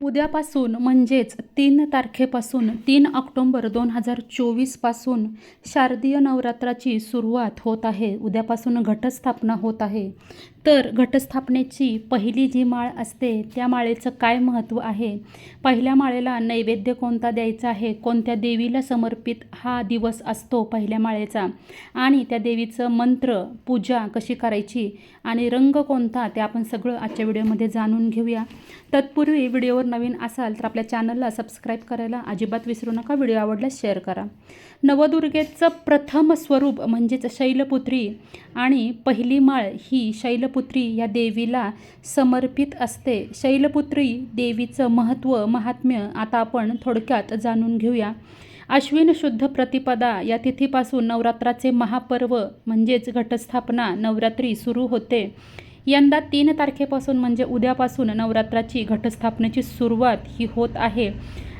उद्यापासून म्हणजेच तीन तारखेपासून तीन ऑक्टोंबर दोन हजार चोवीसपासून शारदीय नवरात्राची सुरुवात होत आहे. उद्यापासून घटस्थापना होत आहे. तर घटस्थापनेची पहिली जी माळ असते त्या माळेचं काय महत्त्व आहे? पहिल्या माळेला नैवेद्य कोणता द्यायचा आहे? कोणत्या देवीला समर्पित हा दिवस असतो पहिल्या माळेचा? आणि त्या देवीचं मंत्र पूजा कशी करायची? आणि रंग कोणता? ते आपण सगळं आजच्या व्हिडिओमध्ये जाणून घेऊया. तत्पूर्वी व्हिडिओवर नवीन असाल तर आपल्या चॅनलला सबस्क्राईब करायला अजिबात विसरू नका. व्हिडिओ आवडल्यास शेअर करा. नवदुर्गेचं प्रथम स्वरूप म्हणजेच शैलपुत्री आणि पहिली माळ ही शैलपुत्री या देवीला समर्पित असते. शैलपुत्री देवीचं महत्त्व महात्म्य आता आपण थोडक्यात जाणून घेऊया. अश्विन शुद्ध प्रतिपदा या तिथीपासून नवरात्राचे महापर्व म्हणजेच घटस्थापना नवरात्री सुरू होते. यंदा तीन तारखेपासून म्हणजे उद्यापासून नवरात्राची घटस्थापनेची सुरुवात ही होत आहे.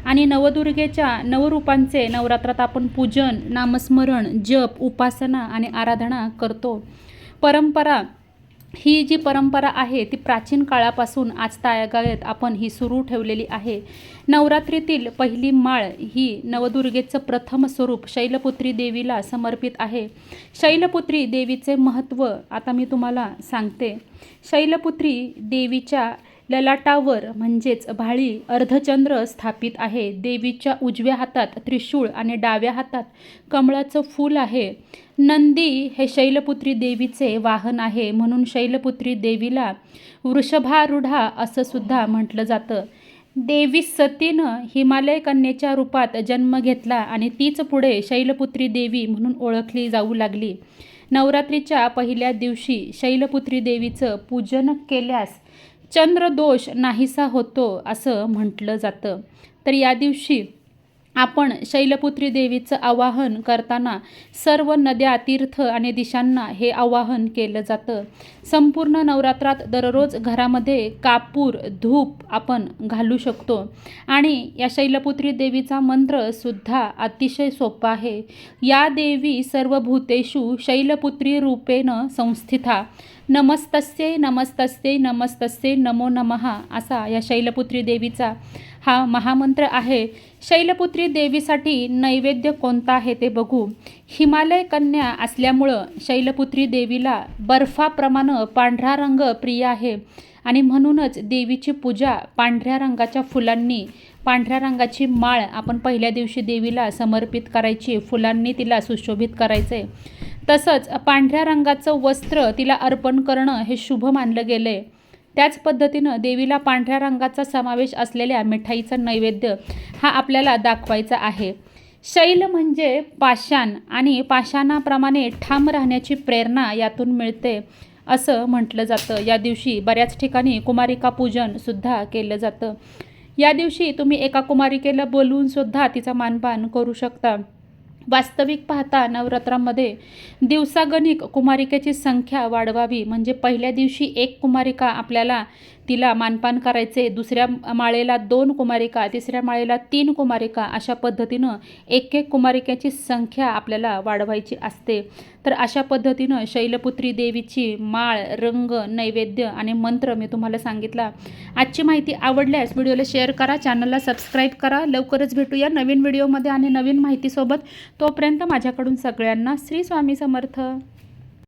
आणि नवदुर्गेच्या नवरूपांचे नवरात्रात आपण पूजन नामस्मरण जप उपासना आणि आराधना करतो. परंपरा ही जी परंपरा आहे ती प्राचीन काळापासून आज तायागायत आपण ही सुरू ठेवलेली आहे. नवरात्रीतील पहिली माळ ही नवदुर्गेचं प्रथम स्वरूप शैलपुत्री देवीला समर्पित आहे. शैलपुत्री देवीचे महत्त्व आता मी तुम्हाला सांगते. शैलपुत्री देवीच्या ललाटावर म्हणजेच भाळी अर्धचंद्र स्थापित आहे. देवीच्या उजव्या हातात त्रिशूळ आणि डाव्या हातात कमळाचं फूल आहे. नंदी हे शैलपुत्री देवीचे वाहन आहे. म्हणून शैलपुत्री देवीला वृषभारूढा असं सुद्धा म्हटलं जातं. देवी सतीनं हिमालय कन्येच्या रूपात जन्म घेतला आणि तीच पुढे शैलपुत्री देवी म्हणून ओळखली जाऊ लागली. नवरात्रीच्या पहिल्या दिवशी शैलपुत्री देवीचं पूजन केल्यास चंद्रदोष नाहीसा होतो असं म्हटलं जातं. तर या दिवशी आपण शैलपुत्री देवीचं आवाहन करताना सर्व नद्या तीर्थ आणि दिशांना हे आवाहन केलं जातं. संपूर्ण नवरात्रात दररोज घरामध्ये कापूर धूप आपण घालू शकतो. आणि या शैलपुत्री देवीचा मंत्रसुद्धा अतिशय सोपा आहे. या देवी सर्व भूतेषु शैलपुत्री रूपेण संस्थिता. नमस्तस्ये नमस्तस्ये नमस्तस्ये नमो नमहा असा या शैलपुत्री देवीचा हा महामंत्र आहे. शैलपुत्री देवीसाठी नैवेद्य कोणता आहे ते बघू. हिमालय कन्या असल्यामुळं शैलपुत्री देवीला बर्फाप्रमाणे पांढरा रंग प्रिय आहे आणि म्हणूनच देवीची पूजा पांढऱ्या रंगाच्या फुलांनी पांढऱ्या रंगाची माळ आपण पहिल्या दिवशी देवीला समर्पित करायची फुलांनी तिला सुशोभित करायचे तसंच पांढऱ्या रंगाचं वस्त्र तिला अर्पण करणं हे शुभ मानलं गेलं आहे त्याच पद्धतीनं देवीला पांढऱ्या रंगाचा समावेश असलेल्या मिठाईचा नैवेद्य हा आपल्याला दाखवायचा आहे. शैल म्हणजे पाषाण आणि पाषाणाप्रमाणे ठाम राहण्याची प्रेरणा यातून मिळते असं म्हटलं जातं. या दिवशी बऱ्याच ठिकाणी कुमारिका पूजनसुद्धा केलं जातं. या दिवशी तुम्ही एका कुमारिकेला बोलवूनसुद्धा तिचा मानपान करू शकता. वास्तविक पाहता नवरात्रामध्ये दिवसागणिक कुमारिकेची संख्या वाढवावी. म्हणजे पहिल्या दिवशी एक कुमारिका आपल्याला तिला मानपान करायचे. दुसऱ्या माळेला दोन कुमारिका तिसऱ्या माळेला तीन कुमारिका अशा पद्धतीनं एक एक कुमारिकेची संख्या आपल्याला वाढवायची असते. तर अशा पद्धतीनं शैलपुत्री देवीची माळ रंग नैवेद्य आणि मंत्र मी तुम्हाला सांगितला. आजची माहिती आवडल्यास व्हिडिओला शेअर करा चॅनलला सबस्क्राईब करा. लवकरच भेटूया नवीन व्हिडिओमध्ये आणि नवीन माहितीसोबत. तोपर्यंत माझ्याकडून सगळ्यांना श्री स्वामी समर्थ.